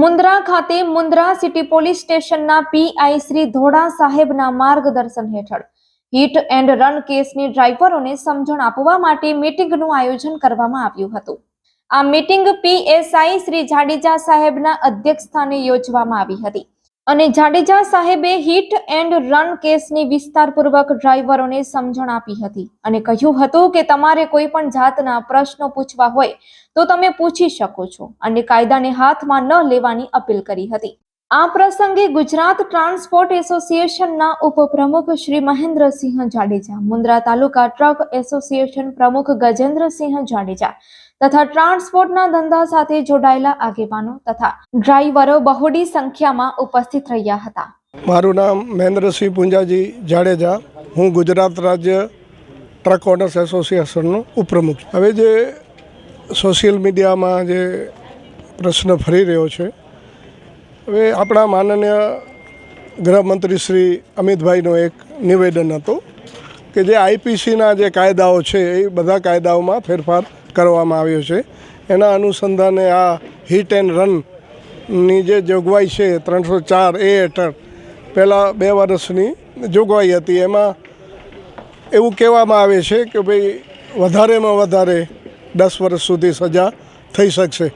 મુન્દ્રા ખાતે Mundra city police સ્ટેશનના PI Shri Dhoda સાહેબના માર્ગદર્શન હેઠળ હિટ એન્ડ રન કેસની ડ્રાઈવરોને સમજણ આપવા માટે મીટિંગનું આયોજન કરવામાં આવ્યું હતું. આ મીટિંગ પીએસઆઈ શ્રી જાડેજા સાહેબના અધ્યક્ષસ્થાને યોજવામાં આવી હતી. અને જાડેજા સાહેબે હિટ એન્ડ રન કેસની વિસ્તારપૂર્વક ડ્રાઈવરોને સમજણ આપી હતી અને કહ્યું હતું કે તમારે કોઈ પણ જાતના પ્રશ્નો પૂછવા હોય તો તમે પૂછી શકો છો અને કાયદાને હાથમાં ન લેવાની અપીલ કરી હતી. આ પ્રસંગે ગુજરાત ટ્રાન્સપોર્ટ એસોસિએશનના ઉપપ્રમુખ શ્રી મહેન્દ્રસિંહ જાડેજા, મુન્દ્રા તાલુકા ટ્રક એસોસિએશન પ્રમુખ ગજેન્દ્રસિંહ જાડેજા તથા ટ્રાન્સપોર્ટના ધંધા સાથે જોડાયેલા આગેવાનો તથા ડ્રાઈવરો બહોળી સંખ્યામાં ઉપસ્થિત રહ્યા હતા મારું નામ મહેન્દ્રસિંહ પુંજાજી જાડેજા હું ગુજરાત રાજ્ય ટ્રક ઓનર્સ એસોસિએશનનો ઉપપ્રમુખ. હવે જે સોશિયલ મીડિયામાં જે પ્રશ્ન ફરી રહ્યો છે, હવે આપણા માનનીય ગૃહમંત્રી શ્રી અમિતભાઈનો એક નિવેદન હતું કે જે આઈપીસીના જે કાયદાઓ છે એ બધા કાયદાઓમાં ફેરફાર કરવામાં આવ્યો છે. એના અનુસંધાને આ હિટ એન્ડ રનની જે જોગવાઈ છે, ત્રણસો ચાર એ હેઠળ પહેલાં બે વર્ષની જોગવાઈ હતી. એમાં એવું કહેવામાં આવે છે કે ભાઈ, વધારેમાં વધારે દસ વર્ષ સુધી સજા થઈ શકશે.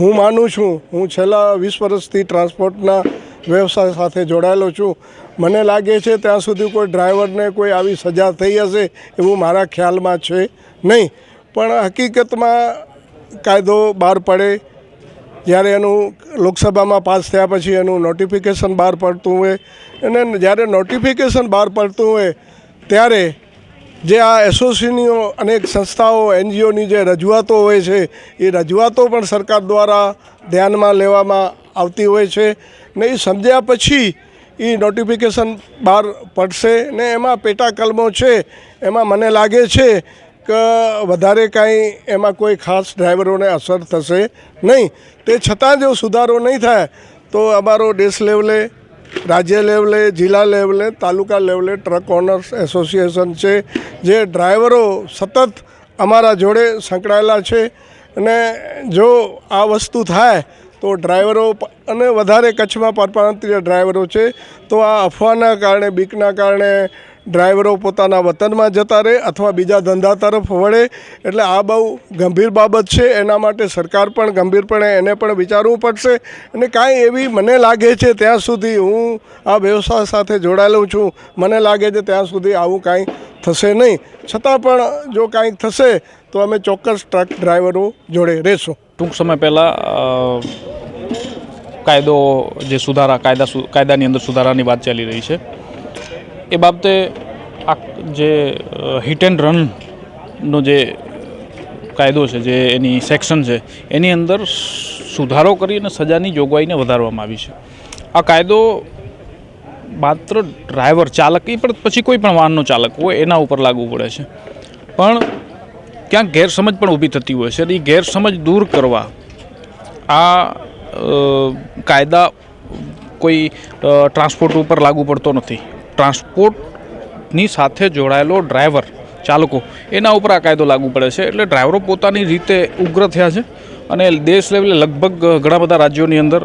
હું માનું છું, હું છેલ્લા વીસ વર્ષથી ટ્રાન્સપોર્ટના વ્યવસાય સાથે જોડાયેલો છું. મને લાગે છે ત્યાં સુધી કોઈ ડ્રાઈવરને કોઈ આવી સજા થઈ હશે એવું મારા ખ્યાલમાં છે નહીં. પણ હકીકતમાં કાયદો બહાર પડે. જ્યારે એનું લોકસભામાં પાસ થયા પછી એનું નોટિફિકેશન બહાર પડતું હોય અને જ્યારે નોટિફિકેશન બહાર પડતું હોય, ત્યારે જે આ એસોસિએશનીઓ અનેક સંસ્થાઓ, એનજીઓની જે રજૂઆતો હોય છે, એ રજૂઆતો પણ સરકાર દ્વારા ધ્યાનમાં લેવામાં આવતી હોય છે ને એ સમજ્યા પછી એ નોટિફિકેશન બહાર પડશે ને એમાં પેટા કલમો છે. એમાં મને લાગે છે વધારે કાંઈ એમાં કોઈ ખાસ ડ્રાઈવરોને અસર થશે નહીં. તે છતાં જો સુધારો નહીં થાય, તો અમારો દેશ લેવલે, રાજ્ય લેવલે, જિલ્લા લેવલે, તાલુકા લેવલે ટ્રક ઓનર્સ એસોસિએશન છે, જે ડ્રાઈવરો સતત અમારા જોડે સંકળાયેલા છે. અને જો આ વસ્તુ થાય, તો ડ્રાઈવરો અને વધારે કચ્છમાં પરપ્રાંતીય ડ્રાઈવરો છે, તો આ અફવાના કારણે, બીકના કારણે ડ્રાઈવરો પોતાના વતનમાં જતા રહે અથવા બીજા ધંધા તરફ વળે, એટલે આ બહુ ગંભીર બાબત છે. એના માટે સરકાર પણ ગંભીરપણે એને પણ વિચારવું પડશે. અને કાંઈ એવી મને લાગે છે ત્યાં સુધી હું આ વ્યવસાય સાથે જોડાયેલો છું. મને લાગે છે ત્યાં સુધી આવું કાંઈ થશે નહીં. છતાં પણ જો કાંઈક થશે, તો અમે ચોક્કસ ટ્રક ડ્રાઈવરો જોડે રહેશું. ટૂંક સમય પહેલાં કાયદો જે સુધારા, કાયદા કાયદાની અંદર સુધારાની વાત ચાલી રહી છે. એ બાબતે આ જે હિટ એન્ડ રનનો જે કાયદો છે, જે એની સેક્શન છે, એની અંદર સુધારો કરી અને સજાની જોગવાઈને વધારવામાં આવી છે. આ કાયદો માત્ર ડ્રાઈવર ચાલક એ પણ પછી કોઈ પણ વાહનનો ચાલક હોય, એના ઉપર લાગુ પડે છે. પણ ક્યાંક ગેરસમજ પણ ઊભી થતી હોય છે અને એ ગેરસમજ દૂર કરવા આ કાયદા કોઈ ટ્રાન્સપોર્ટ ઉપર લાગુ પડતો નથી. ટ્રાન્સપોર્ટની સાથે જોડાયેલો ડ્રાઈવર ચાલકો, એના ઉપર આ કાયદો લાગુ પડે છે. એટલે ડ્રાઈવરો પોતાની રીતે ઉગ્ર થયા છે અને દેશ લેવલે લગભગ ઘણા બધા રાજ્યોની અંદર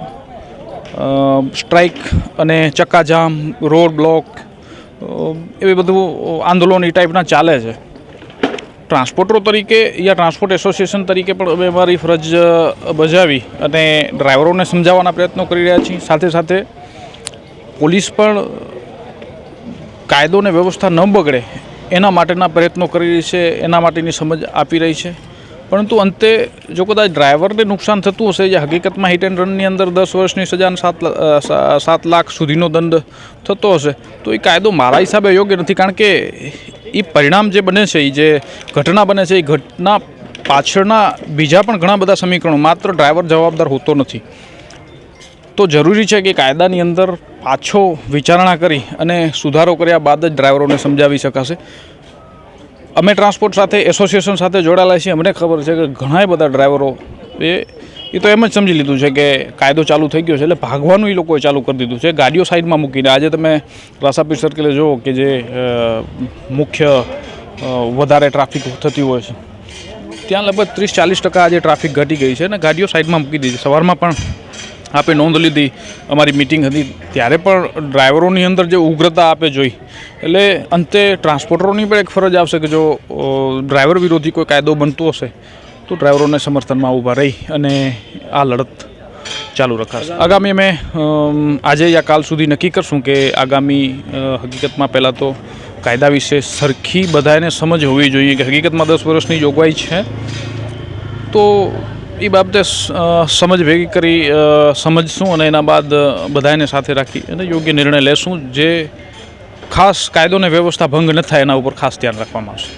સ્ટ્રાઇક અને ચક્કાજામ, રોડ બ્લોક એવી બધું આંદોલન એ ટાઈપના ચાલે છે. ટ્રાન્સપોર્ટરો તરીકે યા ટ્રાન્સપોર્ટ એસોસિએશન તરીકે પણ અમે અમારી ફરજ બજાવી અને ડ્રાઈવરોને સમજાવવાના પ્રયત્નો કરી રહ્યા છીએ. સાથે સાથે પોલીસ પણ કાયદો અને વ્યવસ્થા ન બગડે એના માટેના પ્રયત્નો કરી રહી છે, એના માટેની સમજ આપી રહી છે. પરંતુ અંતે જો કદાચ ડ્રાઈવરને નુકસાન થતું હશે, જે હકીકતમાં હિટ એન્ડ રનની અંદર દસ વર્ષની સજાને સાત સાત લાખ સુધીનો દંડ થતો હશે, તો એ કાયદો મારા હિસાબે યોગ્ય નથી. કારણ કે એ પરિણામ જે બને છે, એ જે ઘટના બને છે, એ ઘટના પાછળના બીજા પણ ઘણા બધા સમીકરણો, માત્ર ડ્રાઈવર જવાબદાર હોતો નથી. તો જરૂરી છે કે કાયદાની અંદર પાછો વિચારણા કરી અને સુધારો કર્યા બાદ જ ડ્રાઈવરોને સમજાવી શકાશે. અમે ટ્રાન્સપોર્ટ સાથે, એસોસિએશન સાથે જોડાયેલા છીએ. અમને ખબર છે કે ઘણા બધા ડ્રાઈવરો એ એ તો એમ જ સમજી લીધું છે કે કાયદો ચાલુ થઈ ગયો છે એટલે ભાગવાનું એ લોકોએ ચાલુ કરી દીધું છે. ગાડીઓ સાઈડમાં મૂકીને આજે તમે રાસાપીર સર્કલે જુઓ કે જે મુખ્ય વધારે ટ્રાફિક થતી હોય છે. ત્યાં લગભગ ત્રીસ ચાલીસ ટકા આજે ટ્રાફિક ઘટી ગઈ છે અને ગાડીઓ સાઈડમાં મૂકી દીધી સવારમાં પણ આપે નોંધ લીધી, અમારી મિટિંગ હતી. ત્યારે પણ ડ્રાઈવરોની અંદર જે ઉગ્રતા આપે જોઈ, એટલે અંતે ટ્રાન્સપોર્ટરોની પણ એક ફરજ આવશે કે જો ડ્રાઈવર વિરોધી કોઈ કાયદો બનતો હશે, તો ડ્રાઈવરોને સમર્થનમાં ઊભા રહી અને આ લડત ચાલુ રખાશે. આગામી અમે આજે યા કાલ સુધી નક્કી કરશું કે આગામી હકીકતમાં પહેલાં તો કાયદા વિશે સરખી બધાને સમજ હોવી જોઈએ કે હકીકતમાં દસ વર્ષની જોગવાઈ છે, તો એ બાબતે સમજ ભેગી કરી સમજશું અને એના બાદ બધાને સાથે રાખી અને યોગ્ય નિર્ણય લેશું. જે ખાસ કાયદો અને વ્યવસ્થા ભંગ ન થાય એના ઉપર ખાસ ધ્યાન રાખવામાં આવશે.